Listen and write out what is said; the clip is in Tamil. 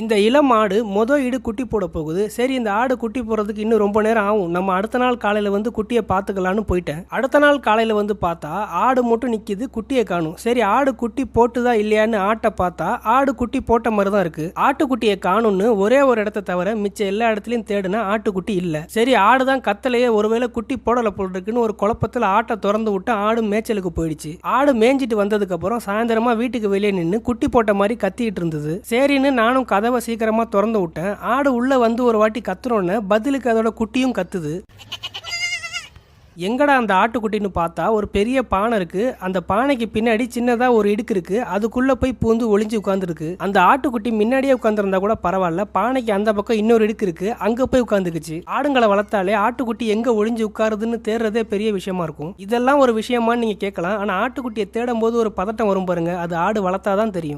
இந்த இளம் ஆடு மொதல் ஈடு குட்டி போட போகுது. சரி இந்த ஆடு குட்டி போடுறதுக்கு இன்னும் ரொம்ப நேரம் ஆகும். நம்ம அடுத்த நாள் காலையில் வந்து குட்டியை பார்த்துக்கலான்னு போயிட்டேன். அடுத்த நாள் காலையில் வந்து பார்த்தா ஆடு மட்டும் நிற்கிது குட்டியை காணும். சரி ஆடு குட்டி போட்டுதா இல்லையான்னு ஆட்டை பார்த்தா ஆடு குட்டி போட்ட மாதிரி தான் இருக்கு. ஆட்டுக்குட்டியை காணும்னு ஒரே ஒரு இடத்த தவிர மிச்ச எல்லா இடத்துலையும் தேடுனா ஆட்டுக்குட்டி இல்லை. சரி ஆடு தான் கத்தலையே ஒருவேளை குட்டி போடலை போல் இருக்குன்னு ஒரு குழப்பத்தில் ஆட்டை திறந்து விட்டு ஆடு மேய்ச்சலுக்கு போயிடுச்சு. ஆடு மேய்ஞ்சிட்டு வந்ததுக்கு அப்புறம் சாயந்தரமா வீட்டுக்கு வெளியே நின்று குட்டி போட்ட மாதிரி கத்திக்கிட்டு இருந்தது. சரின்னு நானும் கதவை சீக்கிரமாக திறந்து விட்டேன். ஆடு உள்ளே வந்து ஒரு வாட்டி கத்துறோன்னு பதிலுக்கு அதோட குட்டியும் கத்துது. எங்கடா அந்த ஆட்டுக்குட்டின்னு பார்த்தா ஒரு பெரிய பானை இருக்குது அந்த பானைக்கு பின்னாடி சின்னதாக ஒரு இடுக்கு இருக்குது அதுக்குள்ளே போய் பூந்து ஒளிஞ்சு உட்காந்துருக்கு அந்த ஆட்டுக்குட்டி முன்னாடியே உட்காந்துருந்தா கூட பரவாயில்ல. பானைக்கு அந்த பக்கம் இன்னொரு இடுக்கு இருக்குது அங்கே போய் உட்காந்துக்குச்சு ஆடுங்களை வளர்த்தாலே ஆட்டுக்குட்டி எங்கே ஒளிஞ்சு உட்காருதுன்னு தேடுறதே பெரிய விஷயமா இருக்கும். இதெல்லாம் ஒரு விஷயமான்னு நீங்கள் கேட்கலாம். ஆனால் ஆட்டுக்குட்டியை தேடும் போது ஒரு பதட்டம் வரும் பாருங்க. அது ஆடு வளர்த்தா தான் தெரியும்.